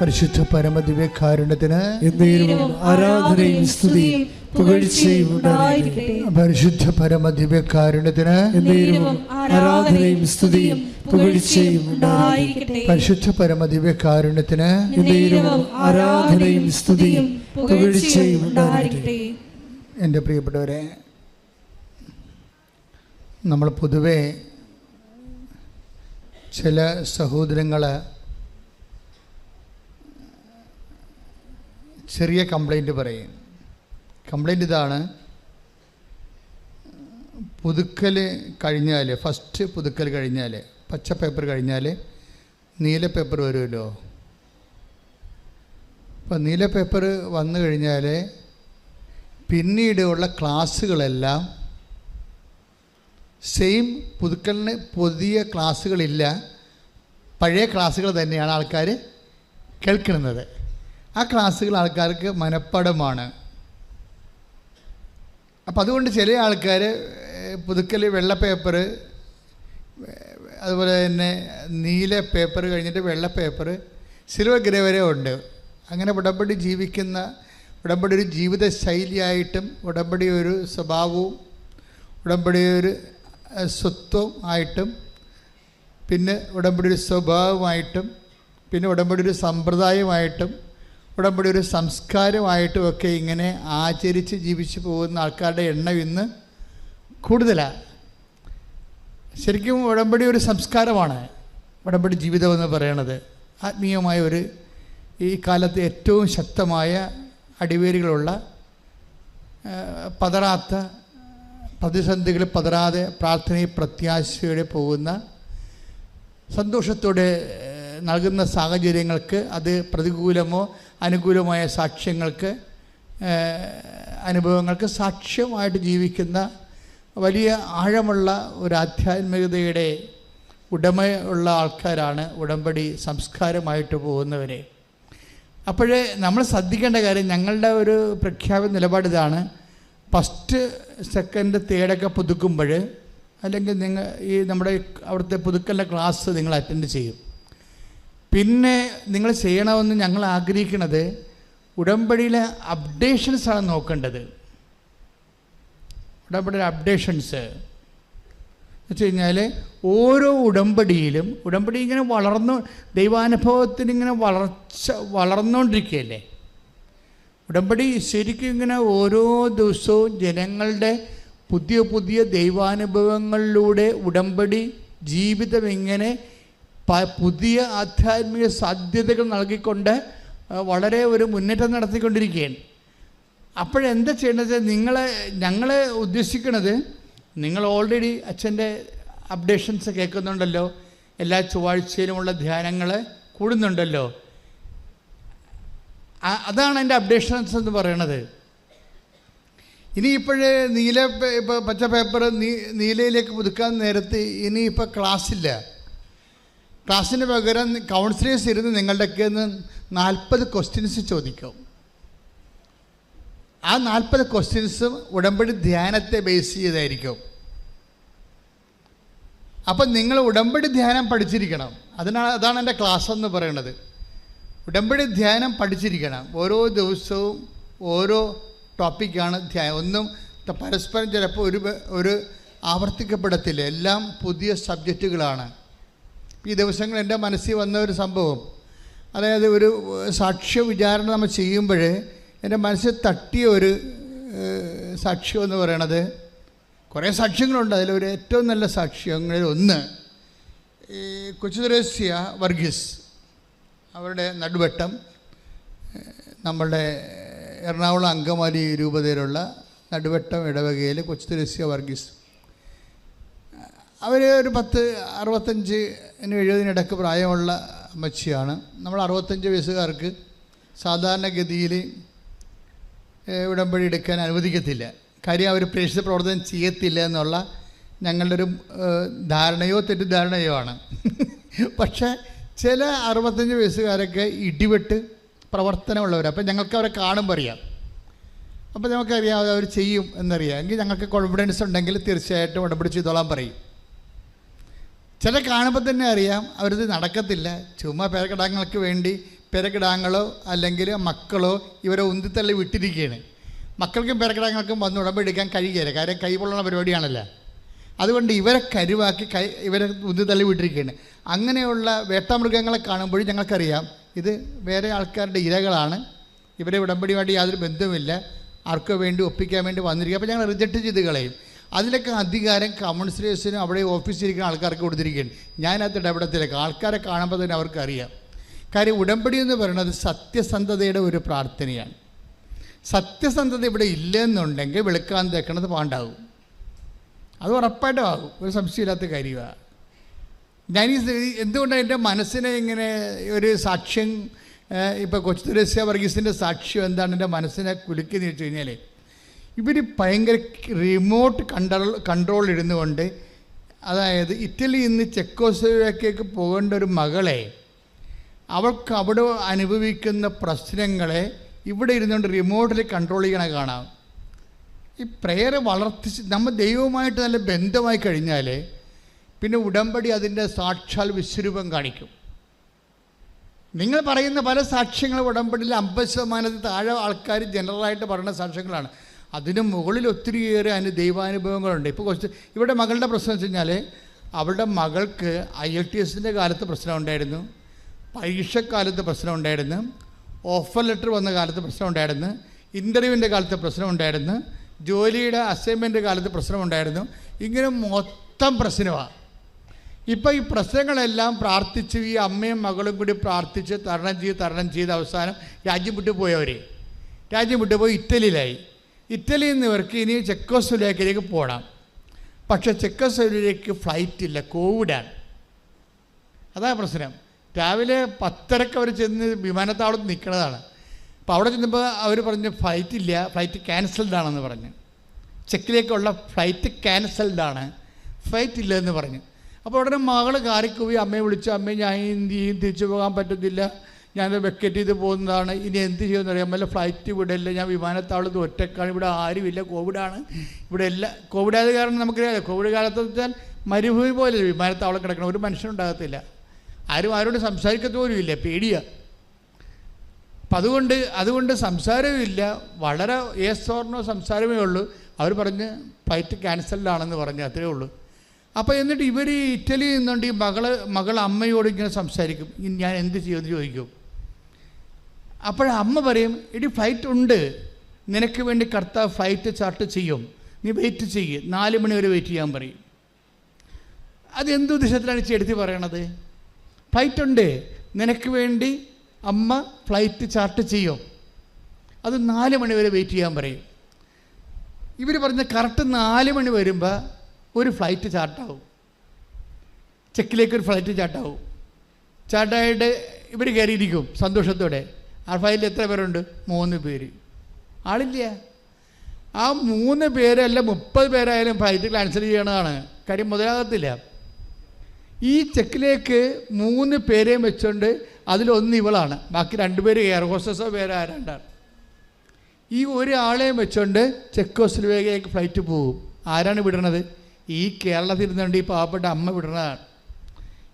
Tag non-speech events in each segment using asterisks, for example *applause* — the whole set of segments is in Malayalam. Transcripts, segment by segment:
പരിശുദ്ധ പരമദിവ്യകാരുണ്യത്തിന് കാരണത്തിന് ആരാധനയും സ്തുതിയും പുകഴ്ചയും ഉണ്ടായിരിക്കട്ടെ. പരിശുദ്ധ പരമദിവ്യകാരുണ്യത്തിന് ആരാധനയും സ്തുതിയും പുകഴ്ചയും ഉണ്ടായിരിക്കട്ടെ. പരിശുദ്ധ പരമദിവ്യകാരുണ്യത്തിന് ആരാധനയും സ്തുതിയും പുകഴ്ചയും ഉണ്ടായിരിക്കട്ടെ. എന്റെ പ്രിയപ്പെട്ടവരെ നമ്മൾ പൊതുവെ ചില സഹോദരങ്ങൾ ചെറിയ കംപ്ലൈന്റ് പറയും. കംപ്ലൈന്റ് ഇതാണ്. പുതുക്കൽ കഴിഞ്ഞാൽ ഫസ്റ്റ് പുതുക്കൽ കഴിഞ്ഞാൽ പച്ച പേപ്പർ കഴിഞ്ഞാൽ നീല പേപ്പർ വരുമല്ലോ. അപ്പം നീല പേപ്പർ വന്നു കഴിഞ്ഞാൽ പിന്നീടുള്ള ക്ലാസ്സുകളെല്ലാം സെയിം പുതുക്കലിന് പുതിയ ക്ലാസ്സുകളില്ല പഴയ ക്ലാസ്സുകൾ തന്നെയാണ് ആൾക്കാർ കേൾക്കുന്നത്. ആ ക്ലാസ്സുകൾ ആൾക്കാർക്ക് മനപ്പടമാണ്. അപ്പം അതുകൊണ്ട് ചില ആൾക്കാർ പുതുക്കൽ വെള്ള പേപ്പർ അതുപോലെ തന്നെ നീല പേപ്പർ കഴിഞ്ഞിട്ട് വെള്ള പേപ്പർ സിൽവർ ഗ്രേ വരെ ഉണ്ട്. അങ്ങനെ ഉടമ്പടി ജീവിക്കുന്ന ഉടമ്പടി ഒരു ജീവിത ശൈലിയായിട്ടും ഉടമ്പടി ഒരു സ്വഭാവവും ഉടമ്പടി ഒരു സ്വത്വം ആയിട്ടും പിന്നെ ഉടമ്പടി ഒരു സ്വഭാവമായിട്ടും പിന്നെ ഉടമ്പടി ഒരു സമ്പ്രദായമായിട്ടും ഉടമ്പടി ഒരു സംസ്കാരമായിട്ടും ഒക്കെ ഇങ്ങനെ ആചരിച്ച് ജീവിച്ചു പോകുന്ന ആൾക്കാരുടെ എണ്ണം ഇന്ന് കൂടുതലാണ്. ശരിക്കും ഉടമ്പടി ഒരു സംസ്കാരമാണ്. ഉടമ്പടി ജീവിതം എന്ന് പറയണത്. ആത്മീയമായ ഒരു ഈ കാലത്ത് ഏറ്റവും ശക്തമായ അടിവേരുകളുള്ള പതറാത്ത പ്രതിസന്ധികൾ പതറാതെ പ്രാർത്ഥനയും പ്രത്യാശയോടെ പോകുന്ന സന്തോഷത്തോടെ നൽകുന്ന സാഹചര്യങ്ങൾക്ക് അത് പ്രതികൂലമോ അനുകൂലമായ സാക്ഷ്യങ്ങൾക്ക് അനുഭവങ്ങൾക്ക് സാക്ഷ്യമായിട്ട് ജീവിക്കുന്ന വലിയ ആഴമുള്ള ഒരു ആധ്യാത്മികതയുടെ ഉടമയുള്ള ആൾക്കാരാണ് ഉടമ്പടി സംസ്കാരമായിട്ട് പോകുന്നവരെ. അപ്പോഴേ നമ്മൾ ശ്രദ്ധിക്കേണ്ട കാര്യം ഞങ്ങളുടെ ഒരു പ്രഖ്യാപിത നിലപാട് ഇതാണ്. ഫസ്റ്റ് സെക്കൻഡ് തേർഡൊക്കെ പുതുക്കുമ്പോൾ അല്ലെങ്കിൽ നിങ്ങൾ ഈ നമ്മുടെ അവിടുത്തെ പുതുക്കലിന്റെ ക്ലാസ് നിങ്ങൾ അറ്റൻഡ് ചെയ്യും. പിന്നെ നിങ്ങൾ ചെയ്യണമെന്ന് ഞങ്ങൾ ആഗ്രഹിക്കുന്നത് ഉടമ്പടിയിലെ അപ്ഡേഷൻസാണ് നോക്കേണ്ടത്. ഉടമ്പടിയിലെ അപ്ഡേഷൻസ് വെച്ച് കഴിഞ്ഞാൽ ഓരോ ഉടമ്പടിയിലും ഉടമ്പടി ഇങ്ങനെ വളർന്നു ദൈവാനുഭവത്തിന് ഇങ്ങനെ വളർച്ച വളർന്നുകൊണ്ടിരിക്കുകയല്ലേ ഉടമ്പടി ശരിക്കും ഇങ്ങനെ ഓരോ ദിവസവും ജനങ്ങളുടെ പുതിയ പുതിയ ദൈവാനുഭവങ്ങളിലൂടെ ഉടമ്പടി ജീവിതം ഇങ്ങനെ പ- പുതിയ ആധ്യാത്മിക സാധ്യതകൾ നൽകിക്കൊണ്ട് വളരെ ഒരു മുന്നേറ്റം നടത്തിക്കൊണ്ടിരിക്കുകയാണ്. അപ്പോഴെന്താ ചെയ്യേണ്ടത്? നിങ്ങളെ ഞങ്ങൾ ഉദ്ദേശിക്കുന്നത് നിങ്ങൾ ഓൾറെഡി അച്ഛന്റെ അപ്ഡേഷൻസ് കേൾക്കുന്നുണ്ടല്ലോ. എല്ലാ ചൊവ്വാഴ്ചയിലുമുള്ള ധ്യാനങ്ങൾ കൂടുന്നുണ്ടല്ലോ. അതാണ് എന്റെ അപ്ഡേഷൻസ് എന്ന് പറയണത്. ഇനിയിപ്പോഴേ നീല ഇപ്പോൾ പച്ച പേപ്പർ നീ നീലയിലേക്ക് പുതുക്കാൻ നേരത്ത് ഇനിയിപ്പോൾ ക്ലാസ്സില്ല ക്ലാസ്സിന് പകരം കൗൺസിലേഴ്സ് ഇരുന്ന് നിങ്ങളുടെയൊക്കെ നിന്ന് നാൽപ്പത് ക്വസ്റ്റ്യൻസ് ചോദിക്കും. ആ നാൽപ്പത് ക്വസ്റ്റ്യൻസും ഉടമ്പടി ധ്യാനത്തെ ബേസ് ചെയ്തായിരിക്കും. അപ്പം നിങ്ങൾ ഉടമ്പടി ധ്യാനം പഠിച്ചിരിക്കണം. അതിനാണ് അതാണ് എന്റെ ക്ലാസ് എന്ന് പറയുന്നത് ഉടമ്പടി ധ്യാനം പഠിച്ചിരിക്കണം. ഓരോ ദിവസവും ഓരോ ടോപ്പിക്കാണ് ധ്യാനം ഒന്നും പരസ്പരം ചിലപ്പോൾ ഒരു ഒരു ആവർത്തിക്കപ്പെടത്തില്ല. എല്ലാം പുതിയ സബ്ജക്റ്റുകളാണ് ഈ ദിവസങ്ങൾ എന്റെ മനസ്സിൽ വന്ന ഒരു സംഭവം. അതായത് ഒരു സാക്ഷ്യ വിചാരണ നമ്മൾ ചെയ്യുമ്പോൾ എന്റെ മനസ്സിൽ തട്ടിയ ഒരു സാക്ഷ്യം എന്ന് പറയണത് കുറേ സാക്ഷ്യങ്ങളുണ്ട്. അതിലൊരു ഏറ്റവും നല്ല സാക്ഷ്യങ്ങളിൽ ഒന്ന് ഈ കൊച്ചുദ്രേസ്യ വർഗീസ് അവരുടെ നടുവട്ടം നമ്മളുടെ എറണാകുളം അങ്കമാലി രൂപതയിലുള്ള നടുവട്ടം ഇടവകയിൽ കൊച്ചുദ്രേസ്യ വർഗീസ്. അവർ ഒരു പത്ത് അറുപത്തഞ്ച് എഴുപതിനിടക്ക് പ്രായമുള്ള അമ്മച്ചിയാണ്. നമ്മൾ അറുപത്തഞ്ച് വയസ്സുകാർക്ക് സാധാരണഗതിയിൽ ഉടമ്പടി എടുക്കാൻ അനുവദിക്കത്തില്ല. കാര്യം അവർ പ്രേക്ഷിത പ്രവർത്തനം ചെയ്യത്തില്ല എന്നുള്ള ഞങ്ങളുടെ ഒരു ധാരണയോ തെറ്റിദ്ധാരണയോ ആണ്. പക്ഷേ ചില അറുപത്തഞ്ച് വയസ്സുകാരൊക്കെ ഇടിവെട്ട് പ്രവർത്തനമുള്ളവർ അപ്പം ഞങ്ങൾക്ക് അവരെ കാണുമ്പോൾ അറിയാം. അപ്പോൾ നമുക്കറിയാം അവർ ചെയ്യും എന്നറിയാം. എങ്കിൽ ഞങ്ങൾക്ക് കോൺഫിഡൻസ് ഉണ്ടെങ്കിൽ തീർച്ചയായിട്ടും ഉടമ്പടി ചെയ്തോളാൻ പറയും. ചില കാണുമ്പോൾ തന്നെ അറിയാം അവരിത് നടക്കത്തില്ല. ചുമ്മാ പേരക്കിടാങ്ങൾക്ക് വേണ്ടി പേരക്കിടാങ്ങളോ അല്ലെങ്കിൽ മക്കളോ ഇവരെ ഉന്തിത്തള്ളി വിട്ടിരിക്കുകയാണ്. മക്കൾക്കും പേരക്കിടാങ്ങൾക്കും വന്ന് ഉടമ്പെടുക്കാൻ കഴിയുകയില്ല. കാര്യം കൈ പൊള്ളുന്ന പരിപാടിയാണല്ലോ. അതുകൊണ്ട് ഇവരെ കരുവാക്കി കൈ ഇവരെ ഉന്തിത്തള്ളി വിട്ടിരിക്കുകയാണ്. അങ്ങനെയുള്ള വേട്ടാമൃഗങ്ങളെ കാണുമ്പോഴും ഞങ്ങൾക്കറിയാം ഇത് വേറെ ആൾക്കാരുടെ ഇരകളാണ്. ഇവരെ ഉടമ്പടിയുമായിട്ട് യാതൊരു ബന്ധവുമില്ല. ആർക്കോ വേണ്ടി ഒപ്പിക്കാൻ വേണ്ടി വന്നിരിക്കുക. അപ്പോൾ ഞങ്ങൾ റിജക്റ്റ് ചെയ്ത് കളയും. അതിലൊക്കെ അധികാരം കമ്മ്യൂണിസ്റ്റേഴ്സിനും അവിടെ ഓഫീസിലിരിക്കുന്ന ആൾക്കാർക്ക് കൊടുത്തിരിക്കുകയാണ്. ഞാനകത്ത് ഇടപെടത്തിലേക്ക് ആൾക്കാരെ കാണുമ്പോൾ തന്നെ അവർക്കറിയാം. കാര്യം ഉടമ്പടി എന്ന് പറയുന്നത് സത്യസന്ധതയുടെ ഒരു പ്രാർത്ഥനയാണ്. സത്യസന്ധത ഇവിടെ ഇല്ലെന്നുണ്ടെങ്കിൽ വെളുക്കാൻ തേക്കണത് പാണ്ടാവും. അത് ഉറപ്പായിട്ടും ആകും. ഒരു സംശയമില്ലാത്ത കാര്യമാണ് സ്ഥിതി- എന്തുകൊണ്ടാണ് എന്റെ മനസ്സിനെ ഇങ്ങനെ ഒരു സാക്ഷ്യം ഇപ്പോൾ കൊച്ചു തുരസ്യ വർഗീസിന്റെ സാക്ഷ്യം എന്താണ്? എന്റെ മനസ്സിനെ കുലുക്കിയെന്ന് വെച്ച് കഴിഞ്ഞാൽ ഇവർ ഭയങ്കര റിമോട്ട് കൺട്രോൾ കൺട്രോൾ ഇരുന്നുകൊണ്ട് അതായത് ഇറ്റലിയിൽ നിന്ന് ചെക്കോസ്ലോവാക്യക്ക് പോകേണ്ട ഒരു മകളെ അവൾക്ക് അവിടെ അനുഭവിക്കുന്ന പ്രശ്നങ്ങളെ ഇവിടെ ഇരുന്നുകൊണ്ട് റിമോട്ടിൽ കൺട്രോൾ ചെയ്യണ കാണാം. ഈ പ്രെയർ വളർത്തി നമ്മൾ ദൈവവുമായിട്ട് നല്ല ബന്ധമായി കഴിഞ്ഞാൽ പിന്നെ ഉടമ്പടി അതിന്റെ സാക്ഷാൽ വിശ്വരൂപം കാണിക്കും. നിങ്ങൾ പറയുന്ന പല സാക്ഷ്യങ്ങളും ഉടമ്പടിയിൽ അമ്പത് ശതമാനത്തിൽ താഴെ ആൾക്കാർ ജനറലായിട്ട് പറയുന്ന സാക്ഷ്യങ്ങളാണ്. അതിന് മുകളിൽ ഒത്തിരിയേറെ അതിന് ദൈവാനുഭവങ്ങളുണ്ട്. ഇപ്പോൾ കുറച്ച് ഇവിടെ മകളുടെ പ്രശ്നം വെച്ച് കഴിഞ്ഞാൽ അവളുടെ മകൾക്ക് ഐ എൽ ടി എസിന്റെ കാലത്ത് പ്രശ്നം ഉണ്ടായിരുന്നു. പരീക്ഷക്കാലത്ത് പ്രശ്നം ഉണ്ടായിരുന്നു. ഓഫർ ലെറ്റർ വന്ന കാലത്ത് പ്രശ്നം ഉണ്ടായിരുന്നു. ഇന്റർവ്യൂവിന്റെ കാലത്ത് പ്രശ്നം ഉണ്ടായിരുന്നു. ജോലിയുടെ അസൈൻമെന്റ് കാലത്ത് പ്രശ്നം ഉണ്ടായിരുന്നു. ഇങ്ങനെ മൊത്തം പ്രശ്നമാണ് ഇപ്പം ഈ പ്രശ്നങ്ങളെല്ലാം പ്രാർത്ഥിച്ച് ഈ അമ്മയും മകളും കൂടി പ്രാർത്ഥിച്ച് തരണം ചെയ്ത് തരണം ചെയ്ത് അവസാനം രാജ്യം വിട്ടു പോയവരെ രാജ്യം വിട്ടു പോയി ഇറ്റലിയിലായി. ഇറ്റലിയിൽ നിന്ന് ഇവർക്ക് ഇനി ചെക്കോസ്ലോവാക്കിലേക്ക് പോകണം പക്ഷെ ചെക്കോസ്ലോവാക്കിലേക്ക് ഫ്ലൈറ്റ് ഇല്ല കോവിഡാണ്. അതാ പ്രശ്നം. രാവിലെ പത്തരക്ക് അവർ ചെന്ന് വിമാനത്താവളത്തിൽ നിൽക്കുന്നതാണ്. അപ്പോൾ അവിടെ ചെന്നപ്പോൾ അവർ പറഞ്ഞു ഫ്ലൈറ്റ് ഇല്ല ഫ്ലൈറ്റ് ക്യാൻസൽഡ് ആണെന്ന് പറഞ്ഞു. ചെക്കിലേക്കുള്ള ഫ്ലൈറ്റ് ക്യാൻസൽഡ് ആണ്. ഫ്ലൈറ്റ് ഇല്ല എന്ന് പറഞ്ഞു. അപ്പോൾ ഉടനെ മകൾ കാറിക്കുപോയി അമ്മയെ വിളിച്ചു. അമ്മയെ ഞാൻ എന്ത് തിരിച്ചു പോകാൻ പറ്റത്തില്ല. ഞാൻ വെക്കറ്റ് ചെയ്ത് പോകുന്നതാണ്. ഇനി എന്ത് ചെയ്യുമെന്ന് അറിയാൻ വല്ല ഫ്ലൈറ്റ് വിടില്ല ഞാൻ വിമാനത്താവളത്തിൽ ഒറ്റക്കാണ്. ഇവിടെ ആരുമില്ല കോവിഡാണ് ഇവിടെ എല്ലാ കോവിഡ് ആയത് കാരണം നമുക്കറിയാം കോവിഡ് കാലത്ത് വെച്ചാൽ മരുഭൂമി പോലെ വിമാനത്താവളം കിടക്കണം. ഒരു മനുഷ്യനുണ്ടാകത്തില്ല ആരും ആരോട് സംസാരിക്കത്ത് പോലും ഇല്ല. പേടിയാണ് അപ്പം അതുകൊണ്ട് അതുകൊണ്ട് സംസാരമില്ല വളരെ ഏസ് സംസാരമേ ഉള്ളൂ. അവർ പറഞ്ഞ് ഫ്ലൈറ്റ് ക്യാൻസൽഡാണെന്ന് പറഞ്ഞു അത്രേ ഉള്ളൂ. അപ്പോൾ എന്നിട്ട് ഇവർ ഇറ്റലിയിൽ നിന്നുകൊണ്ട് ഈ മകൾ മകൾ അമ്മയോട് ഇങ്ങനെ സംസാരിക്കും. ഞാൻ എന്ത് ചെയ്യുമെന്ന് ചോദിക്കും. അപ്പോൾ അമ്മ പറയും എടി ഫ്ലൈറ്റ് ഉണ്ട്. നിനക്ക് വേണ്ടി കർത്താവ് ഫ്ലൈറ്റ് ചാർട്ട് ചെയ്യും. നീ വെയിറ്റ് ചെയ്യ്. നാല് മണി വരെ വെയിറ്റ് ചെയ്യാൻ പറയും. അത് എന്ത് ഉദ്ദേശത്തിലാണ് ചെടുത്തി പറയണത്? ഫ്ലൈറ്റ് ഉണ്ട്. നിനക്ക് വേണ്ടി അമ്മ ഫ്ലൈറ്റ് ചാർട്ട് ചെയ്യും. അത് നാല് മണി വരെ വെയിറ്റ് ചെയ്യാൻ പറയും. ഇവർ പറഞ്ഞ കറക്റ്റ് നാല് മണി വരുമ്പോൾ ഒരു ഫ്ലൈറ്റ് ചാർട്ടാവും ചെക്കിലേക്ക് ഒരു ഫ്ലൈറ്റ് ചാർട്ടാവും ചാർട്ടായിട്ട് ഇവർ കയറിയിരിക്കും സന്തോഷത്തോടെ. ഫ്ലൈറ്റിൽ എത്ര പേരുണ്ട്? മൂന്ന് പേര്. ആളില്ല. ആ മൂന്ന് പേരല്ല മുപ്പത് പേരായാലും ഫ്ലൈറ്റ് ക്യാൻസൽ ചെയ്യണതാണ്. കാര്യം മുതലാകത്തില്ല. ഈ ചെക്കിലേക്ക് മൂന്ന് പേരെയും വെച്ചുകൊണ്ട് അതിലൊന്ന് ഇവളാണ്. ബാക്കി രണ്ടുപേര് എയർ ഹോസ്റ്റസോ വേറെ ആരാണ്ടാണ്. ഈ ഒരാളെയും വെച്ചുകൊണ്ട് ചെക്കോസ്ലോവേക്കിലേക്ക് ഫ്ലൈറ്റ് പോകും ആരാണ് വിടണത്? ഈ കേരളത്തിൽ ഇരുന്നുകൊണ്ട് ഈ പാവപ്പെട്ട അമ്മ വിടണതാണ്.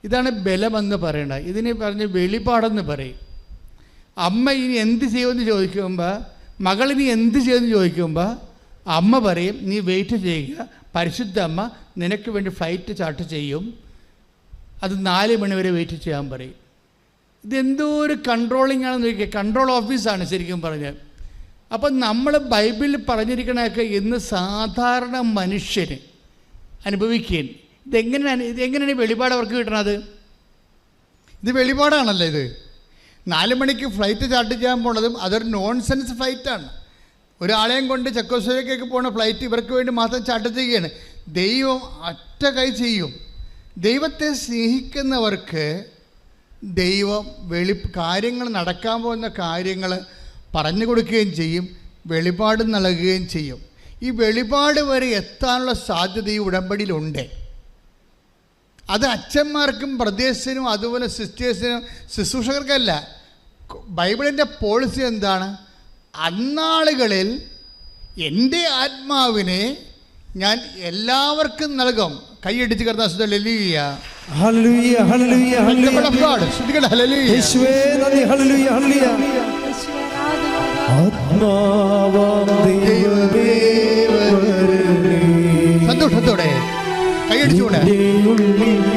ഇതാണ് ബലമെന്ന് പറയേണ്ടത് ഇതിനെ പറഞ്ഞ് വെളിപാടെന്ന് പറയും. അമ്മ ഇനി എന്ത് ചെയ്യുമെന്ന് ചോദിക്കുമ്പോൾ മകൾ ഇനി എന്ത് ചെയ്യുമെന്ന് ചോദിക്കുമ്പോൾ അമ്മ പറയും നീ വെയിറ്റ് ചെയ്യുക. പരിശുദ്ധ അമ്മ നിനക്ക് വേണ്ടി ഫ്ലൈറ്റ് ചാർട്ട് ചെയ്യും. അത് നാല് മണിവരെ വെയിറ്റ് ചെയ്യാൻ പറയും. ഇതെന്തോ ഒരു കൺട്രോളിംഗ് ആണെന്ന് ചോദിക്കുക. കൺട്രോൾ ഓഫീസാണ് ശരിക്കും പറഞ്ഞത് അപ്പം നമ്മൾ ബൈബിളിൽ പറഞ്ഞിരിക്കണതൊക്കെ ഇന്ന് സാധാരണ മനുഷ്യന് അനുഭവിക്കുകയും ഇതെങ്ങനെയാണ് ഇതെങ്ങനെയാണ് വെളിപാട് അവർക്ക് കിട്ടണത്? ഇത് വെളിപാടാണല്ലോ ഇത്? നാല് മണിക്ക് ഫ്ലൈറ്റ് ചാർട്ട് ചെയ്യാൻ പോണതും അതൊരു നോൺസെൻസ് ഫ്ലൈറ്റാണ് ഒരാളെയും കൊണ്ട് ചെക്കോസ്ലോവേക്കിലേക്ക് പോണ ഫ്ലൈറ്റ് ഇവർക്ക് വേണ്ടി മാത്രം ചാർട്ട് ചെയ്യുകയാണ്. ദൈവം ഒറ്റ കൈ ചെയ്യും. ദൈവത്തെ സ്നേഹിക്കുന്നവർക്ക് ദൈവം വെളി കാര്യങ്ങൾ നടക്കാൻ പോകുന്ന കാര്യങ്ങൾ പറഞ്ഞു കൊടുക്കുകയും ചെയ്യും വെളിപാട് നൽകുകയും ചെയ്യും. ഈ വെളിപാട് വരെ എത്താനുള്ള സാധ്യത ഈ ഉടമ്പടിയിലുണ്ട്. അത് അച്ഛന്മാർക്കും പ്രദേശത്തിനും അതുപോലെ സിസ്റ്റേഴ്സിനും ശുശ്രൂഷകർക്കല്ല. ബൈബിളിന്റെ പോളിസി എന്താണ്? അന്നാളുകളിൽ എന്റെ ആത്മാവിനെ ഞാൻ എല്ലാവർക്കും നൽകും. കൈയടിച്ച് കിടന്ന ലലിയ ഹല്ലേലൂയ. ഹല്ലേലൂയ ഹല്ലേലൂയ യേശുവേ നന്ദി. Hallelujah hallelujah. ആത്മാവാം ദൈവമേ. കൈയടിച്ചുകൂടെ നിന്റെ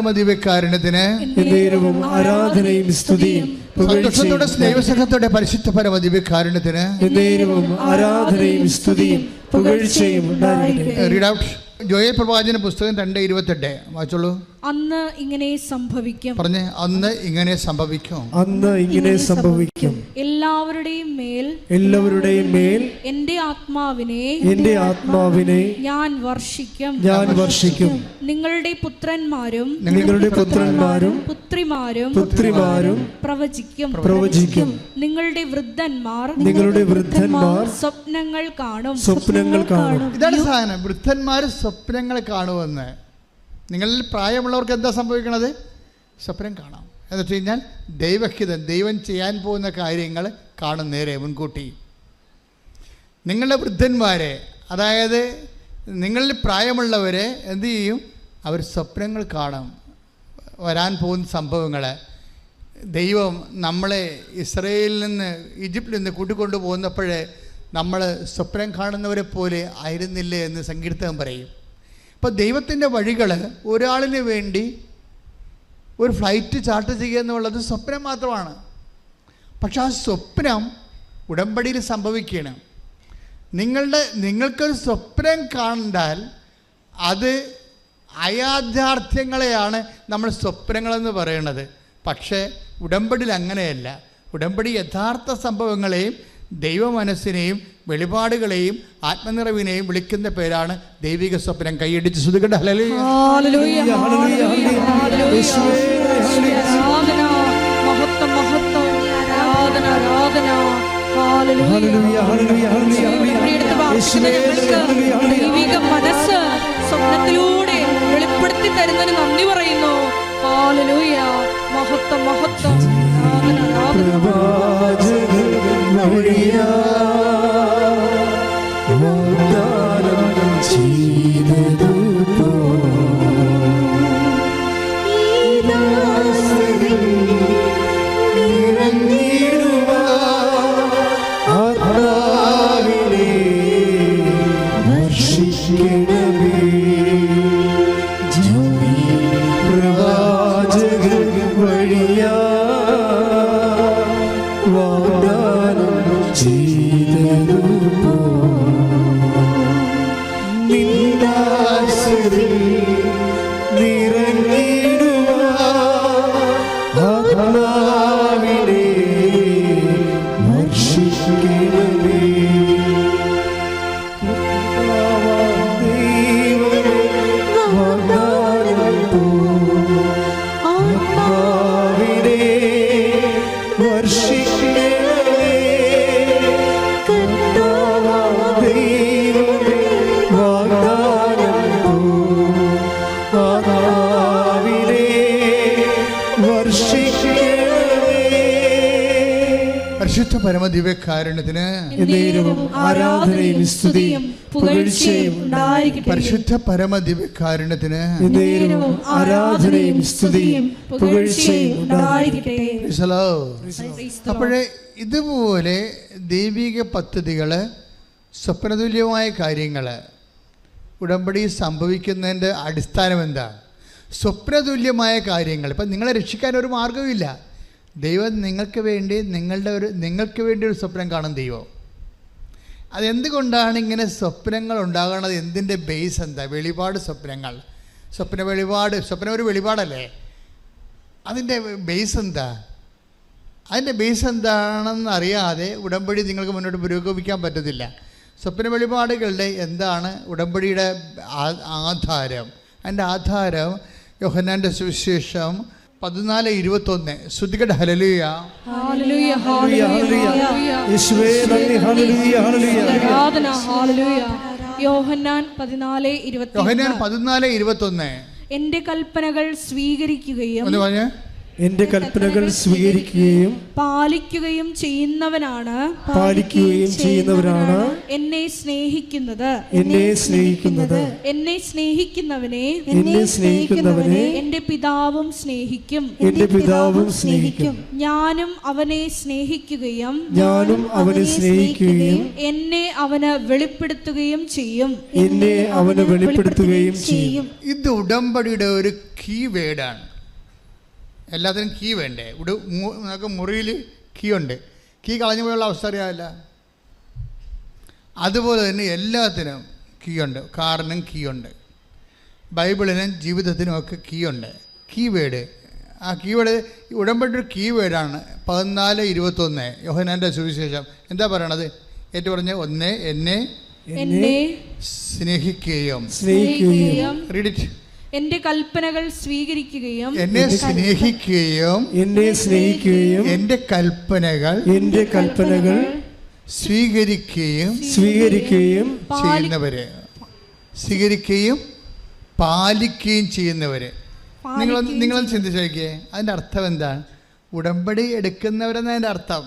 പരിശുദ്ധ പരമദിവ്യകാരണത്തിന് ആരാധനയും സ്തുതിയും സന്തോഷത്തോടെ പരിശുദ്ധ പരമദിവ്യകാരണത്തിന് എന്നേരവും ആരാധനയും സ്തുതിയും പുകഴ്ചയും റീഡ് ഔട്ട് ജോയൽ പ്രവാചന പുസ്തകം രണ്ട് ഇരുപത്തെട്ട് വായിച്ചോളൂ. അന്ന് ഇങ്ങനെ സംഭവിക്കും. പറഞ്ഞേ അന്ന് ഇങ്ങനെ സംഭവിക്കും. അന്ന് ഇങ്ങനെ സംഭവിക്കും. എല്ലാവരുടെയും മേൽ എല്ലാവരുടെയും മേൽ എന്റെ ആത്മാവിനെ എന്റെ ആത്മാവിനെ ഞാൻ വർഷിക്കും. ഞാൻ വർഷിക്കും. നിങ്ങളുടെ പുത്രന്മാരും നിങ്ങളുടെ പുത്രന്മാരും പുത്രിമാരും പുത്രിമാരും പ്രവചിക്കും. പ്രവചിക്കും. നിങ്ങളുടെ വൃദ്ധന്മാർ നിങ്ങളുടെ വൃദ്ധന്മാർ സ്വപ്നങ്ങൾ കാണും. സ്വപ്നങ്ങൾ കാണും. ഇതാണ് സാധനം. വൃദ്ധന്മാർ സ്വപ്നങ്ങൾ കാണുമെന്ന്. നിങ്ങളിൽ പ്രായമുള്ളവർക്ക് എന്താ സംഭവിക്കണത്? സ്വപ്നം കാണാം. എന്ന് വെച്ച് കഴിഞ്ഞാൽ ദൈവഹിതം ദൈവം ചെയ്യാൻ പോകുന്ന കാര്യങ്ങൾ കാണും നേരെ മുൻകൂട്ടി. നിങ്ങളുടെ വൃദ്ധന്മാരെ അതായത് നിങ്ങളിൽ പ്രായമുള്ളവരെ എന്തു ചെയ്യും? അവർ സ്വപ്നങ്ങൾ കാണും. വരാൻ പോകുന്ന സംഭവങ്ങൾ. ദൈവം നമ്മളെ ഇസ്രയേലിൽ നിന്ന് ഈജിപ്തിൽ നിന്ന് കൂട്ടിക്കൊണ്ടു പോകുന്നപ്പോഴേ നമ്മൾ സ്വപ്നം കാണുന്നവരെ പോലെ ആയിരുന്നില്ലേ എന്ന് സങ്കീർത്തകം പറയും. അപ്പോൾ ദൈവത്തിന്റെ വഴികൾ ഒരാളിന് വേണ്ടി ഒരു ഫ്ലൈറ്റ് ചാർട്ട് ചെയ്യുക എന്നുള്ളത് സ്വപ്നം മാത്രമാണ്. പക്ഷെ ആ സ്വപ്നം ഉടമ്പടിയിൽ സംഭവിക്കുകയാണ്. നിങ്ങളുടെ നിങ്ങൾക്കൊരു സ്വപ്നം കണ്ടാൽ അത് അയാഥാർത്ഥ്യങ്ങളെയാണ് നമ്മൾ സ്വപ്നങ്ങളെന്ന് പറയുന്നത്. പക്ഷേ ഉടമ്പടിയിൽ അങ്ങനെയല്ല. ഉടമ്പടി യഥാർത്ഥ സംഭവങ്ങളെയും ദൈവ മനസ്സിനെയും വെളിപാടുകളെയും ആത്മനിറവിനെയും വിളിക്കുന്ന പേരാണ് ദൈവിക സ്വപ്നം. കൈയടിച്ച്. ദൈവിക മനസ്സ് സ്വപ്നത്തിലൂടെ വെളിപ്പെടുത്തി തരുന്നതിന് നന്ദി പറയുന്നു. മഹത്വം മഹത്വം. மொழியா ദിവ്യകാരുണ്യത്തിന് എന്നേരവും ആരാധനയും സ്തുതിയും പുകഴ്ചയും പരിശുദ്ധ പരമ ദിവ്യകാരുണ്യത്തിന് എന്നേരവും ആരാധനയും സ്തുതിയും പുകഴ്ചയും അപ്പോഴേ ഇതുപോലെ ദൈവിക പദ്ധതികൾ സ്വപ്നതുല്യമായ കാര്യങ്ങൾ ഉടമ്പടി സംഭവിക്കുന്നതിന്റെ അടിസ്ഥാനം എന്താ സ്വപ്നതുല്യമായ കാര്യങ്ങൾ. ഇപ്പം നിങ്ങളെ രക്ഷിക്കാൻ ഒരു മാർഗവുമില്ല ദൈവം നിങ്ങൾക്ക് വേണ്ടി നിങ്ങളുടെ ഒരു നിങ്ങൾക്ക് വേണ്ടി ഒരു സ്വപ്നം കാണും ദൈവം. അതെന്തുകൊണ്ടാണ് ഇങ്ങനെ സ്വപ്നങ്ങൾ ഉണ്ടാകുന്നത്? എന്തിന്റെ ബേസ് എന്താ? വെളിപാട് സ്വപ്നങ്ങൾ. സ്വപ്ന വെളിപാട് സ്വപ്നം ഒരു വെളിപാടല്ലേ? അതിന്റെ ബേസ് എന്താ? അതിന്റെ ബേസ് എന്താണെന്ന് അറിയാതെ ഉടമ്പടി നിങ്ങൾക്ക് മുന്നോട്ട് പുരോഗമിക്കാൻ പറ്റത്തില്ല. സ്വപ്ന വെളിപാടുകളുടെ എന്താണ് ഉടമ്പടിയുടെ ആധാരം? അതിന്റെ ആധാരം യോഹന്നാന്റെ സുവിശേഷം പതിനാല് ഇരുപത്തൊന്ന്. ശ്രുതികട ഹലലുയ ഹല്ലേലൂയ ഹല്ലേലൂയ, ഹല്ലേലൂയ. യേശുവേ നന്ദി. Hallelujah hallelujah. ആരാധന ഹല്ലേലൂയ. യോഹന്നാൻ പതിനാല് ഇരുപത്തി യോഹന്നാൻ പതിനാല് ഇരുപത്തൊന്ന്. എന്റെ കൽപ്പനകൾ സ്വീകരിക്കുകയും എന്റെ കൽപ്പനകൾ സ്വീകരിക്കുകയും പാലിക്കുകയും ചെയ്യുന്നവനാണ്. പാലിക്കുകയും ചെയ്യുന്നവരാണ് എന്നെ സ്നേഹിക്കുന്നത്. എന്നെ സ്നേഹിക്കുന്നത്. എന്നെ സ്നേഹിക്കുന്നവനെ. എന്നെ സ്നേഹിക്കുന്നവനെ എന്റെ പിതാവും സ്നേഹിക്കും. എന്റെ പിതാവും സ്നേഹിക്കും. ഞാനും അവനെ സ്നേഹിക്കുകയും ഞാനും അവനെ സ്നേഹിക്കുകയും എന്നെ അവന് വെളിപ്പെടുത്തുകയും ചെയ്യും. എന്നെ അവന് വെളിപ്പെടുത്തുകയും ചെയ്യും. ഇത് ഉടമ്പടിയുടെ ഒരു കീ വേർഡാണ് എല്ലാത്തിനും കീ വേണ്ടേ? ഇവിടെ നിങ്ങൾക്ക് നമുക്ക് മുറിയിൽ കീ ഉണ്ട്. കീ കളഞ്ഞു പോയുള്ള അവസ്ഥ അറിയാമല്ല. അതുപോലെ തന്നെ എല്ലാത്തിനും കീ ഉണ്ട്. കാറിനും കീ ഉണ്ട്. ബൈബിളിനും ജീവിതത്തിനും ഒക്കെ കീ ഉണ്ട്. കീ വേഡ് ആ കീ വേഡ് ഉടമ്പടി കീ വേഡാണ് പതിനാല് ഇരുപത്തൊന്ന്. യോഹനാന്റെ സുവിശേഷം. എന്താ പറയണത്? ഏറ്റു പറഞ്ഞ് ഒന്ന് എന്നെ സ്നേഹിക്കുകയും. സ്നേഹിക്കുകയും. റീഡ് ഇറ്റ് എന്റെ കൽപ്പനകൾ സ്വീകരിക്കുകയും എന്നെ സ്നേഹിക്കുകയും എന്നെ സ്നേഹിക്കുകയും എന്റെ കൽപ്പനകൾ എന്റെ കൽപ്പനകൾ സ്വീകരിക്കുകയും സ്വീകരിക്കുകയും ചെയ്യുന്നവരെ. സ്വീകരിക്കുകയും പാലിക്കുകയും ചെയ്യുന്നവരെ. നിങ്ങൾ നിങ്ങളൊന്ന് ചിന്തിച്ച് നോക്കിയേ. അതിന്റെ അർത്ഥം എന്താണ്? ഉടമ്പടി എടുക്കുന്നവരെന്ന അതിന്റെ അർത്ഥം.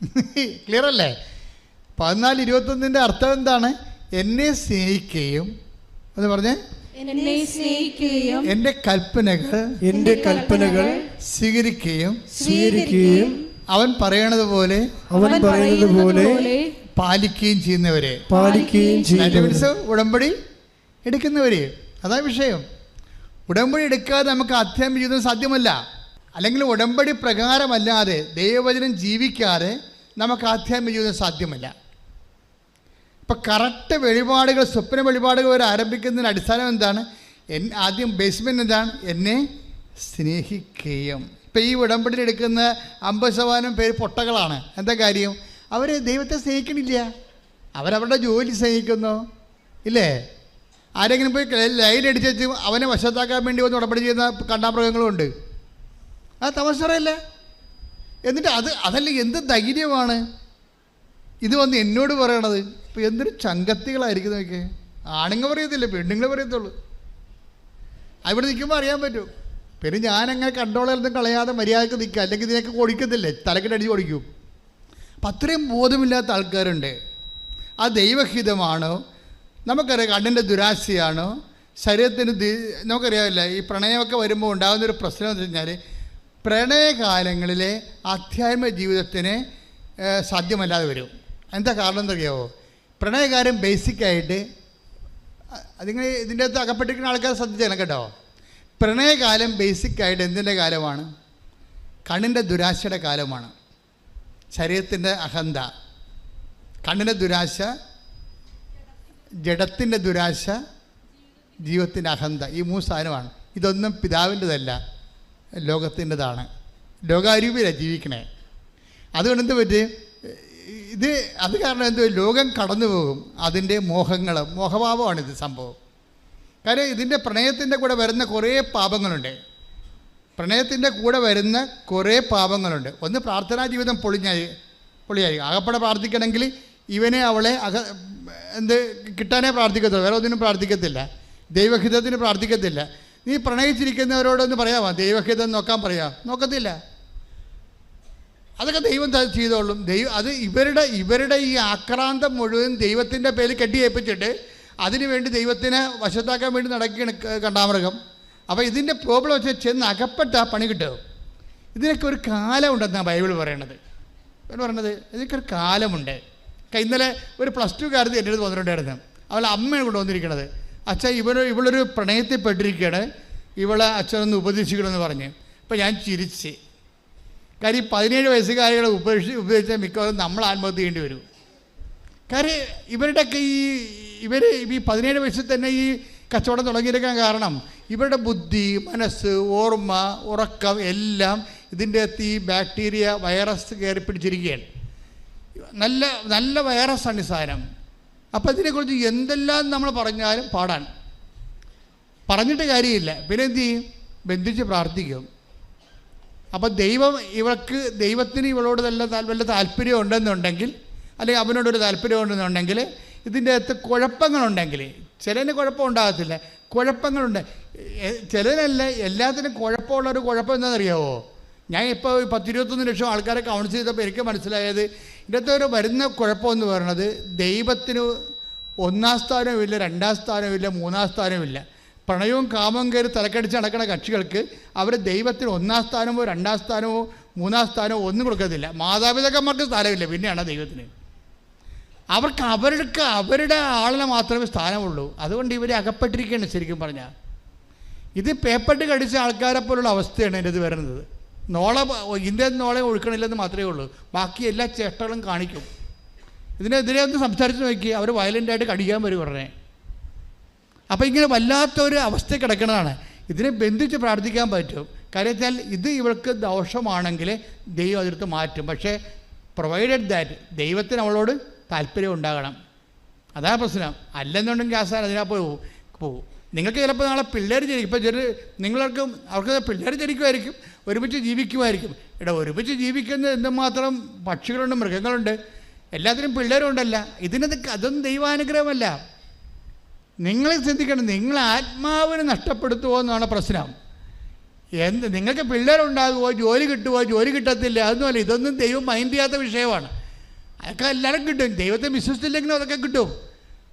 *laughs* ക്ലിയർ അല്ലേ? പതിനാല് ഇരുപത്തൊന്നിന്റെ അർത്ഥം എന്താണ്? എന്നെ സ്നേഹിക്കുകയും എന്ന് പറഞ്ഞേ എന്നെ സ്നേഹിക്കുകയും എന്റെ കൽപ്പനകൾ എന്റെ കൽപ്പനകൾ സ്വീകരിക്കുകയും സ്വീകരിക്കുകയും അവൻ പറയണത് പോലെ അവൻ പറയുന്നത് പോലെ പോലെ പാലിക്കുകയും ചെയ്യുന്നവരെ. പാലിക്കുകയും അതിന്റെ ഉടമ്പടി എടുക്കുന്നവരെ. അതാ വിഷയം. ഉടമ്പടി എടുക്കാതെ നമുക്ക് അധ്യയനം ജീവിതം സാധ്യമല്ല. അല്ലെങ്കിൽ ഉടമ്പടി പ്രകാരമല്ലാതെ ദൈവവചനം ജീവിക്കാതെ നമുക്ക് ആധ്യാത്മിക ജീവിതം സാധ്യമല്ല. ഇപ്പം കറക്റ്റ് വെളിപാടുകൾ സ്വപ്ന വെളിപാടുകൾ വരെ ആരംഭിക്കുന്നതിന് അടിസ്ഥാനം എന്താണ്? എൻ ആദ്യം ബേസ്മെന്റ് എന്താണ്? എന്നെ സ്നേഹിക്കുകയും. ഇപ്പം ഈ ഉടമ്പടിയിൽ എടുക്കുന്ന അമ്പത് ശതമാനം പേര് പൊട്ടകളാണ്. എന്താ കാര്യം? അവർ ദൈവത്തെ സ്നേഹിക്കണില്ല. അവരവരുടെ ജോലി സ്നേഹിക്കുന്നു. ഇല്ലേ? ആരെങ്കിലും പോയി ലൈൻ അടിച്ച് അവനെ വശത്താക്കാൻ വേണ്ടി വന്ന് ഉടമ്പടി ചെയ്യുന്ന കണ്ടാമൃഗങ്ങളുണ്ട് ആ തമസ്സറയല്ലേ എന്നിട്ട് അത് അതല്ല എന്ത് ധൈര്യമാണ്? ഇത് വന്ന് എന്നോട് പറയണത്. ഇപ്പം എന്തൊരു ചങ്കത്തികളായിരിക്കും നോക്കിയേ? ആണുങ്ങൾ പറയത്തില്ല? പെണ്ണുങ്ങൾ പറയത്തുള്ളൂ. അവിടെ നിൽക്കുമ്പോൾ അറിയാൻ പറ്റും. പിന്നെ ഞാനങ്ങനെ കണ്ടോളൊന്നും കളയാതെ മര്യാദയ്ക്ക് നിൽക്കുക. അല്ലെങ്കിൽ ഇതിനൊക്കെ ഓടിക്കത്തില്ലേ? തലക്കെട്ടടിച്ച് ഓടിക്കും. അപ്പം അത്രയും ബോധമില്ലാത്ത ആൾക്കാരുണ്ട്. ആ ദൈവഹിതമാണോ. നമുക്കറിയാം കണ്ണിന്റെ ദുരാശയാണോ. ശരീരത്തിന് നമുക്കറിയാവില്ല ഈ പ്രണയമൊക്കെ വരുമ്പോൾ ഉണ്ടാകുന്നൊരു പ്രശ്നം എന്ന് വെച്ച് കഴിഞ്ഞാൽ പ്രണയകാലങ്ങളിലെ ആധ്യാത്മിക ജീവിതത്തിന് സാധ്യമല്ലാതെ വരും. എന്താ കാരണം എന്നറിയാവോ പ്രണയകാലം ബേസിക്കായിട്ട് അതിങ്ങനെ ഇതിന്റെ അകത്ത് അകപ്പെട്ടിരിക്കുന്ന ആൾക്കാർ ശ്രദ്ധിച്ചേക്കണം കേട്ടോ. പ്രണയകാലം ബേസിക്കായിട്ട് എന്തിന്റെ കാലമാണ്? കണ്ണിന്റെ ദുരാശയുടെ കാലമാണ്. ശരീരത്തിന്റെ അഹന്ത. കണ്ണിന്റെ ദുരാശ ജഡത്തിന്റെ ദുരാശ ജീവിതത്തിന്റെ അഹന്ത. ഈ മൂന്ന് സാധനമാണ്. ഇതൊന്നും പിതാവിന്റെതല്ല ലോകത്തിന്റെതാണ്. ലോകാരൂപിയിലാണ് ജീവിക്കണേ. അതുകൊണ്ട് എന്ത് പറ്റി? ഇത് അത് കാരണം എന്തോ ലോകം കടന്നു പോകും അതിന്റെ മോഹങ്ങൾ മോഹഭാവമാണ് ഇത് സംഭവം. കാര്യം ഇതിന്റെ പ്രണയത്തിന്റെ കൂടെ വരുന്ന കുറേ പാപങ്ങളുണ്ട്. പ്രണയത്തിന്റെ കൂടെ വരുന്ന കുറേ പാപങ്ങളുണ്ട്. ഒന്ന് പ്രാർത്ഥനാ ജീവിതം പൊളിഞ്ഞായി പൊളിയായി. അകപ്പെടെ പ്രാർത്ഥിക്കണമെങ്കിൽ ഇവനെ അവളെ അക എന്ത് കിട്ടാനേ പ്രാർത്ഥിക്കത്തുള്ളൂ. വേറെ ഒന്നിനും പ്രാർത്ഥിക്കത്തില്ല. ദൈവഹിതത്തിന് പ്രാർത്ഥിക്കത്തില്ല. നീ പ്രണയിച്ചിരിക്കുന്നവരോടൊന്ന് പറയാമോ? ദൈവഹിതം നോക്കാൻ പറയാം നോക്കത്തില്ല. അതൊക്കെ ദൈവം ചെയ്തോളും. ദൈവം അത് ഇവരുടെ ഇവരുടെ ഈ ആക്രാന്തം മുഴുവൻ ദൈവത്തിന്റെ പേര് കെട്ടിയേൽപ്പിച്ചിട്ട് അതിനുവേണ്ടി ദൈവത്തിനെ വശത്താക്കാൻ വേണ്ടി നടക്കുകയാണ് കണ്ടാമൃഗം. അപ്പോൾ ഇതിന്റെ പ്രോബ്ലം വെച്ചാൽ ചെന്ന് അകപ്പെട്ട പണി കിട്ടും. ഇതിനൊക്കെ ഒരു കാലമുണ്ടെന്നാണ് ബൈബിൾ പറയണത്. എന്ന് പറയണത് ഇതിനൊക്കെ ഒരു കാലമുണ്ട്. ഇന്നലെ ഒരു പ്ലസ് ടു കാര്യത്തിൽ എന്റെ അടുത്ത് വന്നിട്ടുണ്ടായിരുന്നു. അവളെ അമ്മയാണ് കൊണ്ടുവന്നിരിക്കണത്. അച്ഛൻ ഇവർ ഇവളൊരു പ്രണയത്തിൽ പെട്ടിരിക്കുകയാണ് ഇവളെ അച്ഛനൊന്ന് ഉപദേശിക്കണമെന്ന് പറഞ്ഞ്. അപ്പോൾ ഞാൻ ചിരിച്ച്. കാര്യം പതിനേഴ് വയസ്സുകാരികളെ ഉപേക്ഷി ഉപയോഗിച്ച മിക്കവാറും നമ്മൾ ആത്മഹത്യ ചെയ്യേണ്ടി വരും. കാര്യം ഇവരുടെയൊക്കെ ഈ ഇവർ ഈ പതിനേഴ് വയസ്സിൽ തന്നെ ഈ കച്ചവടം തുടങ്ങിയിരിക്കാൻ കാരണം ഇവരുടെ ബുദ്ധി മനസ്സ് ഓർമ്മ ഉറക്കം എല്ലാം ഇതിന്റെ അകത്ത് ഈ ബാക്ടീരിയ വൈറസ് കയറി പിടിച്ചിരിക്കുകയാണ്. നല്ല നല്ല വൈറസാണ് ഈ സാധനം. അപ്പോൾ ഇതിനെക്കുറിച്ച് എന്തെല്ലാം നമ്മൾ പറഞ്ഞാലും പാടാൻ പറഞ്ഞിട്ട് കാര്യമില്ല. പിന്നെ എന്ത് ചെയ്യും? ബന്ധിച്ച് പ്രാർത്ഥിക്കും. അപ്പം ദൈവം ഇവൾക്ക് ദൈവത്തിന് ഇവളോട് നല്ല വല്ല താല്പര്യം ഉണ്ടെന്നുണ്ടെങ്കിൽ അല്ലെങ്കിൽ അവനോടൊരു താല്പര്യം ഉണ്ടെന്നുണ്ടെങ്കിൽ ഇതിന്റെ അകത്ത് കുഴപ്പങ്ങളുണ്ടെങ്കിൽ ചിലതിന് കുഴപ്പം ഉണ്ടാകത്തില്ല കുഴപ്പങ്ങളുണ്ട് ചിലതിനല്ല എല്ലാത്തിനും കുഴപ്പമുള്ളൊരു കുഴപ്പം എന്താണെന്നറിയാവോ? ഞാൻ ഇപ്പോൾ പത്തിരുപത്തൊന്ന് ലക്ഷം ആൾക്കാരെ കൗൺസിൽ ചെയ്തപ്പോൾ എനിക്ക് മനസ്സിലായത് ഇതിന്റെ ഒരു വരുന്ന കുഴപ്പമെന്ന് പറയുന്നത് ദൈവത്തിന് ഒന്നാം സ്ഥാനവുമില്ല രണ്ടാം സ്ഥാനവുമില്ല മൂന്നാം സ്ഥാനവുമില്ല. പ്രണയവും കാമവും കയറി തലക്കടിച്ച് നടക്കുന്ന കക്ഷികൾക്ക് അവർ ദൈവത്തിന് ഒന്നാം സ്ഥാനമോ രണ്ടാം സ്ഥാനമോ മൂന്നാം സ്ഥാനമോ ഒന്നും കൊടുക്കത്തില്ല. മാതാപിതാക്കന്മാർക്ക് സ്ഥാനമില്ല. പിന്നെയാണ് ദൈവത്തിന്. അവർക്ക് അവർക്ക് അവരുടെ ആളിനെ മാത്രമേ സ്ഥാനമുള്ളൂ. അതുകൊണ്ട് ഇവർ അകപ്പെട്ടിരിക്കുകയാണ് ശരിക്കും പറഞ്ഞാൽ ഇത് പേപ്പറിട്ട് കടിച്ച ആൾക്കാരെ പോലുള്ള അവസ്ഥയാണ് എന്റെ ഇത് വരുന്നത്. നോള ഇന്ത്യ നോളെ ഒഴുക്കണില്ലെന്ന് മാത്രമേ ഉള്ളൂ. ബാക്കി എല്ലാ ചേഷ്ടകളും കാണിക്കും. ഇതിനെതിരെ ഒന്ന് സംസാരിച്ച് നോക്കി അവർ വയലന്റായിട്ട് കടിക്കാൻ വരും ഉടനെ. അപ്പോൾ ഇങ്ങനെ വല്ലാത്തൊരു അവസ്ഥ കിടക്കുന്നതാണ് ഇതിനെ ബന്ധിച്ച് പ്രാർത്ഥിക്കാൻ പറ്റും. കാര്യം വെച്ചാൽ ഇത് ഇവൾക്ക് ദോഷമാണെങ്കിൽ ദൈവം അതിർത്ത് മാറ്റും. പക്ഷേ പ്രൊവൈഡഡ് ദാറ്റ് ദൈവത്തിന് അവളോട് താല്പര്യം ഉണ്ടാകണം. അതാ പ്രശ്നം. അല്ലെന്നുണ്ടെങ്കിൽ ആ സാർ അതിനാ പോയി നിങ്ങൾക്ക് ചിലപ്പോൾ നാളെ പിള്ളേർ ജനിക്കും. ഇപ്പോൾ ചെറിയ നിങ്ങൾക്ക് അവർക്ക് പിള്ളേർ ജനിക്കുമായിരിക്കും. ഒരുമിച്ച് ജീവിക്കുമായിരിക്കും. എടാ ഒരുമിച്ച് ജീവിക്കുന്ന എന്തുമാത്രം പക്ഷികളുണ്ട് മൃഗങ്ങളുണ്ട്. എല്ലാത്തിനും പിള്ളേരുണ്ടല്ല. ഇതിനത് അതൊന്നും ദൈവാനുഗ്രഹമല്ല. നിങ്ങൾ ചിന്തിക്കണം നിങ്ങൾ ആത്മാവിനെ നഷ്ടപ്പെടുത്തുമോ എന്നാണ് പ്രശ്നം. എന്ത് നിങ്ങൾക്ക് പിള്ളേരുണ്ടാകുമോ ജോലി കിട്ടുമോ ജോലി കിട്ടത്തില്ല അതൊന്നുമല്ല ഇതൊന്നും ദൈവം മൈൻഡ് ചെയ്യാത്ത വിഷയമാണ്. അതൊക്കെ എല്ലാവരും കിട്ടും ദൈവത്തെ വിശ്വസിച്ചില്ലെങ്കിലും അതൊക്കെ കിട്ടും.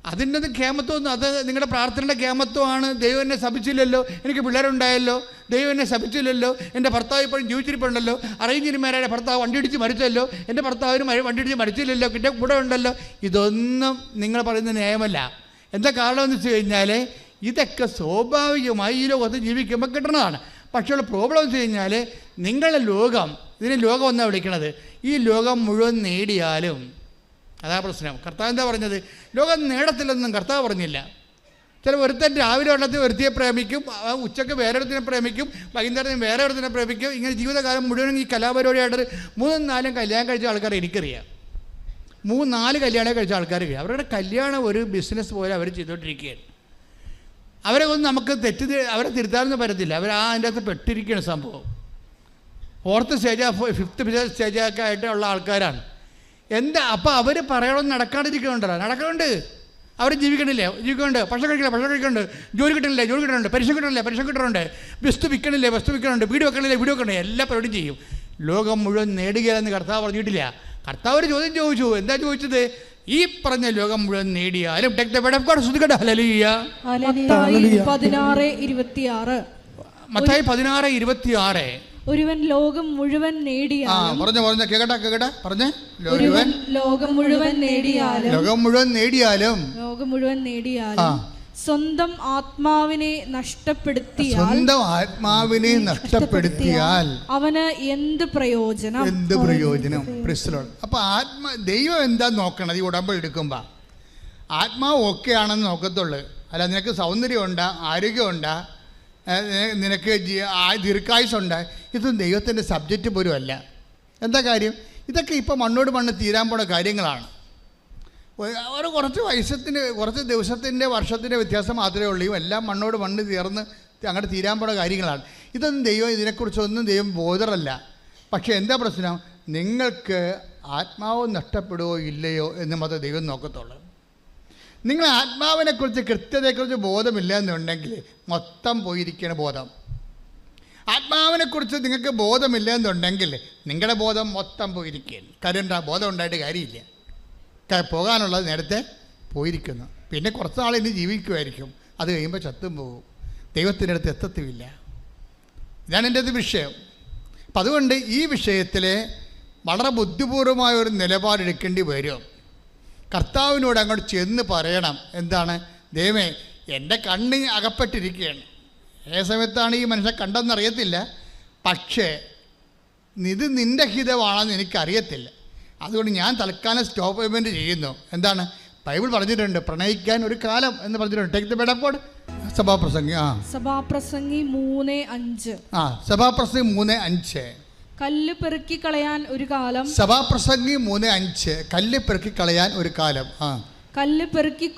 അതിന്റെ ക്ഷേമത്വമൊന്നും അത് നിങ്ങളുടെ പ്രാർത്ഥനയുടെ ക്ഷേമത്വമാണ് ദൈവം എന്നെ ശപിച്ചില്ലല്ലോ എനിക്ക് പിള്ളേരുണ്ടായല്ലോ ദൈവം എന്നെ ശപിച്ചില്ലല്ലോ എന്റെ ഭർത്താവ് ഇപ്പോഴും ജീവിച്ചിരിപ്പുണ്ടല്ലോ അറിയിഞ്ഞിരുമാരുടെ ഭർത്താവ് വണ്ടി ഇടിച്ച് മരിച്ചല്ലോ എന്റെ ഭർത്താവിന് വണ്ടിയിടിച്ച് മരിച്ചില്ലല്ലോ കിട്ടിയ കൂടെ ഉണ്ടല്ലോ ഇതൊന്നും നിങ്ങൾ പറയുന്ന ന്യായമല്ല. എന്താ കാരണം എന്ന് വെച്ച് കഴിഞ്ഞാൽ ഇതൊക്കെ സ്വാഭാവികമായി ഈ ലോകത്ത് ജീവിക്കുമ്പോൾ കിട്ടുന്നതാണ് പക്ഷേ ഉള്ള പ്രോബ്ലം വെച്ച് കഴിഞ്ഞാൽ നിങ്ങളുടെ ലോകം ഇതിനെ ലോകം എന്നാണ് വിളിക്കണത്. ഈ ലോകം മുഴുവൻ നേടിയാലും അതാ പ്രശ്നം. കർത്താവ് എന്താ പറഞ്ഞത്? ലോകം നേടത്തില്ലെന്നും കർത്താവ് പറഞ്ഞില്ല. ചില ഒരുത്തൻ രാവിലെ ഒരെണ്ണത്തിന് ഒരുത്തിയെ പ്രേമിക്കും ഉച്ചയ്ക്ക് വേറെ ഒരിടത്തിനെ പ്രേമിക്കും വൈകുന്നേരത്തിന് വേറെ ഒരിടത്തിനെ പ്രേമിക്കും. ഇങ്ങനെ ജീവിതകാലം മുഴുവൻ ഈ കലാപരിപാടിയായിട്ട് മൂന്നും നാലും കല്യാണം കഴിച്ച ആൾക്കാരെ എനിക്കറിയാം. മൂന്ന് നാല് കല്യാണം കഴിച്ച ആൾക്കാർ അവരുടെ കല്യാണം ഒരു ബിസിനസ് പോലെ അവർ ചെയ്തുകൊണ്ടിരിക്കുകയാണ് അവരെ ഒന്നും നമുക്ക് തെറ്റ് അവരെ തിരുത്താനൊന്നും പറ്റത്തില്ല. അവർ ആ അതിന്റെ അകത്ത് പെട്ടിരിക്കുകയാണ് സംഭവം. ഫോർത്ത് സ്റ്റേജ് ഫിഫ്ത്ത് സ്റ്റേജൊക്കെ ആയിട്ട് ഉള്ള ആൾക്കാരാണ്. എന്താ അപ്പോൾ അവർ പറയണമെന്ന് നടക്കാണ്ടിരിക്കുന്നുണ്ടല്ലോ. നടക്കുന്നുണ്ട് അവർ ജീവിക്കണില്ലേ? ജീവിക്കുന്നുണ്ട് ഭക്ഷണം കഴിക്കില്ല ഭക്ഷണം കഴിക്കുന്നുണ്ട് ജോലി കിട്ടണില്ലേ? ജോലി കിട്ടുന്നുണ്ട് പരീക്ഷ കിട്ടണില്ലേ? പരീക്ഷ കിട്ടുന്നുണ്ട് വസ്തു വിൽക്കണില്ലേ? വസ്തു വിൽക്കണുണ്ട് വീട് വെക്കണില്ലേ? വീട് വെക്കണേ എല്ലാ പരിപാടിയും ചെയ്യും. ലോകം മുഴുവൻ നേടുകയെന്ന് കർത്താവ് പറഞ്ഞിട്ടില്ല. കർത്താവ് ഒരു ചോദ്യം ചോദിച്ചു എന്താ ചോദിച്ചത്? ഈ പറഞ്ഞ ലോകം മുഴുവൻ നേടിയാലും മത്തായി പതിനാറ് ഇരുപത്തി ആറ് ഒരുവൻ ലോകം മുഴുവൻ ആ നേടിയാലും പറഞ്ഞ പറഞ്ഞ കേക്കട്ടെ കേക്കട്ടെ പറഞ്ഞേ. ഒരുവൻ ലോകം മുഴുവൻ നേടിയാലും ലോകം മുഴുവൻ നേടിയാലും ലോകം മുഴുവൻ നേടിയാലും സ്വന്തം ആത്മാവിനെ നഷ്ടപ്പെടുത്തിയാൽ സ്വന്തം ആത്മാവിനെ നഷ്ടപ്പെടുത്തിയാൽ അവന് എന്ത് പ്രയോജനം? എന്ത് പ്രയോജനം? പ്രിസ്ലോൺ അപ്പൊ ആത്മ ദൈവം എന്താ നോക്കണത് ഈ ഉടമ്പ എടുക്കുമ്പോ? ആത്മാവ് ഓക്കെ ആണെന്ന് നോക്കത്തുള്ളു. അല്ല നിനക്ക് സൗന്ദര്യമുണ്ട് ആരോഗ്യമുണ്ട് നിനക്ക് ദീർഘായുസുണ്ട്. ഇതൊന്നും ദൈവത്തിന്റെ സബ്ജക്റ്റ് പോലും അല്ല. എന്താ കാര്യം? ഇതൊക്കെ ഇപ്പോൾ മണ്ണോട് മണ്ണ് തീരാൻ പോണ കാര്യങ്ങളാണ്. ഒരു കുറച്ച് വയസ്സത്തിന് കുറച്ച് ദിവസത്തിന്റെ വർഷത്തിന്റെ വ്യത്യാസം മാത്രമേ ഉള്ളൂ. എല്ലാം മണ്ണോട് മണ്ണ് തീർന്ന് അങ്ങോട്ട് തീരാൻ പോണ കാര്യങ്ങളാണ്. ഇതൊന്നും ദൈവം ഇതിനെക്കുറിച്ചൊന്നും ദൈവം ബോധറല്ല. പക്ഷേ എന്താ പ്രശ്നം? നിങ്ങൾക്ക് ആത്മാവ് നഷ്ടപ്പെടുകയോ ഇല്ലയോ എന്ന് മാത്രമേ ദൈവം നോക്കത്തുള്ളൂ. നിങ്ങൾ ആത്മാവിനെക്കുറിച്ച് കൃത്യതയെക്കുറിച്ച് ബോധമില്ല എന്നുണ്ടെങ്കിൽ മൊത്തം പോയിരിക്കണ ബോധം. ആത്മാവിനെക്കുറിച്ച് നിങ്ങൾക്ക് ബോധമില്ല എന്നുണ്ടെങ്കിൽ നിങ്ങളുടെ ബോധം മൊത്തം പോയിരിക്കുകയാണ്. കാര്യം ബോധം ഉണ്ടായിട്ട് കാര്യമില്ല. പോകാനുള്ളത് നേരത്തെ പോയിരിക്കുന്നു. പിന്നെ കുറച്ച് നാൾ ഇനി ജീവിക്കുമായിരിക്കും അത് കഴിയുമ്പോൾ ചത്തും പോകും ദൈവത്തിന്റെ അടുത്ത് എത്തത്തുമില്ല. ഇതാണ് എന്റെ അത് വിഷയം. അപ്പം അതുകൊണ്ട് ഈ വിഷയത്തിൽ വളരെ ബുദ്ധിപൂർവമായ ഒരു നിലപാടെടുക്കേണ്ടി വരും. കർത്താവിനോട് അങ്ങോട്ട് ചെന്ന് പറയണം. എന്താണ്? ദൈവമേ എന്റെ കണ്ണ് അകപ്പെട്ടിരിക്കുകയാണ്. ഏ സമയത്താണ് ഈ മനുഷ്യൻ കണ്ടെന്നറിയത്തില്ല പക്ഷേ ഇത് നിന്റെ ഹിതമാണെന്ന് എനിക്കറിയത്തില്ല. അതുകൊണ്ട് ഞാൻ തൽക്കാലം സ്റ്റോപ്പ് പേയ്മെന്റ് ചെയ്യുന്നു. എന്താണ്? ബൈബിൾ പറഞ്ഞിട്ടുണ്ട് പ്രണയിക്കാൻ ഒരു കാലം എന്ന് പറഞ്ഞിട്ടുണ്ട്. ടേക്ക് ദ ബെഡപ്പോട് സഭാപ്രസംഗി ആ. സഭാപ്രസംഗി മൂന്ന് അഞ്ച്. ആ സഭാപ്രസംഗി മൂന്ന് അഞ്ച്. കല്ല് പെറുക്കി കളയാൻ ഒരു കാലം. സഭാപ്രസംഗി മൂന്ന് അഞ്ച്. കല്ല് പെറുക്കി കളയാൻ ഒരു കാലം ആ. കല്ല് പെറുക്കി